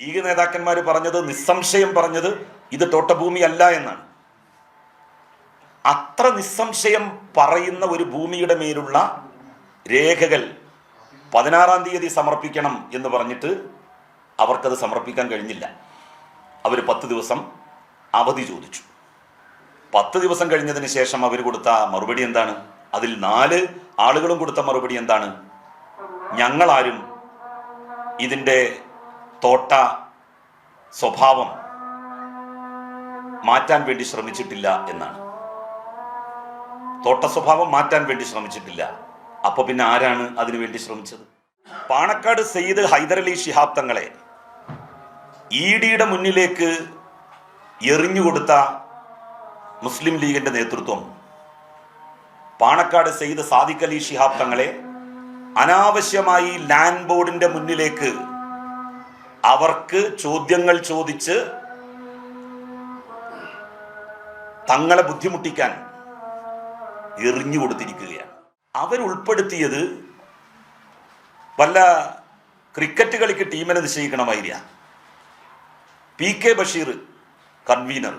League നേതാക്കന്മാർ പറഞ്ഞത് നിസ്സംശയം പറഞ്ഞത് ഇത് തോട്ടഭൂമി അല്ല എന്നാണ്. അത്ര നിസ്സംശയം പറയുന്ന ഒരു ഭൂമിയുടെ മേലുള്ള രേഖകൾ പതിനാറാം തീയതി സമർപ്പിക്കണം എന്ന് പറഞ്ഞിട്ട് അവർക്കത് സമർപ്പിക്കാൻ കഴിഞ്ഞില്ല. അവർ പത്ത് ദിവസം അവധി ചോദിച്ചു. പത്ത് ദിവസം കഴിഞ്ഞതിന് ശേഷം അവർ കൊടുത്ത മറുപടി എന്താണ്? അതിൽ നാല് ആളുകളും കൊടുത്ത മറുപടി എന്താണ്? ഞങ്ങളാരും ഇതിന്റെ തോട്ട സ്വഭാവം മാറ്റാൻ വേണ്ടി ശ്രമിച്ചിട്ടില്ല എന്നാണ്. തോട്ട സ്വഭാവം മാറ്റാൻ വേണ്ടി ശ്രമിച്ചിട്ടില്ല. അപ്പൊ പിന്നെ ആരാണ് അതിനു വേണ്ടി ശ്രമിച്ചത്? പാണക്കാട് സയ്യിദ് ഹൈദരലി ശിഹാബ് തങ്ങളെ ഇ ഡിയുടെ മുന്നിലേക്ക് എറിഞ്ഞുകൊടുത്ത മുസ്ലിം ലീഗിന്റെ നേതൃത്വം പാണക്കാട് സയ്യിദ് സാദിഖ് അലി ശിഹാബ് തങ്ങളെ അനാവശ്യമായി ലാൻഡ് ബോർഡിന്റെ മുന്നിലേക്ക് അവർക്ക് ചോദ്യങ്ങൾ ചോദിച്ച് തങ്ങളെ ബുദ്ധിമുട്ടിക്കാൻ എറിഞ്ഞു കൊടുത്തിരിക്കുകയാണ്. അവരുൾപ്പെടുത്തിയത് വല്ല ക്രിക്കറ്റ് കളിക്ക് ടീമിനെ നിശ്ചയിക്കണമായിരിക്കാം. P K Basheer convenor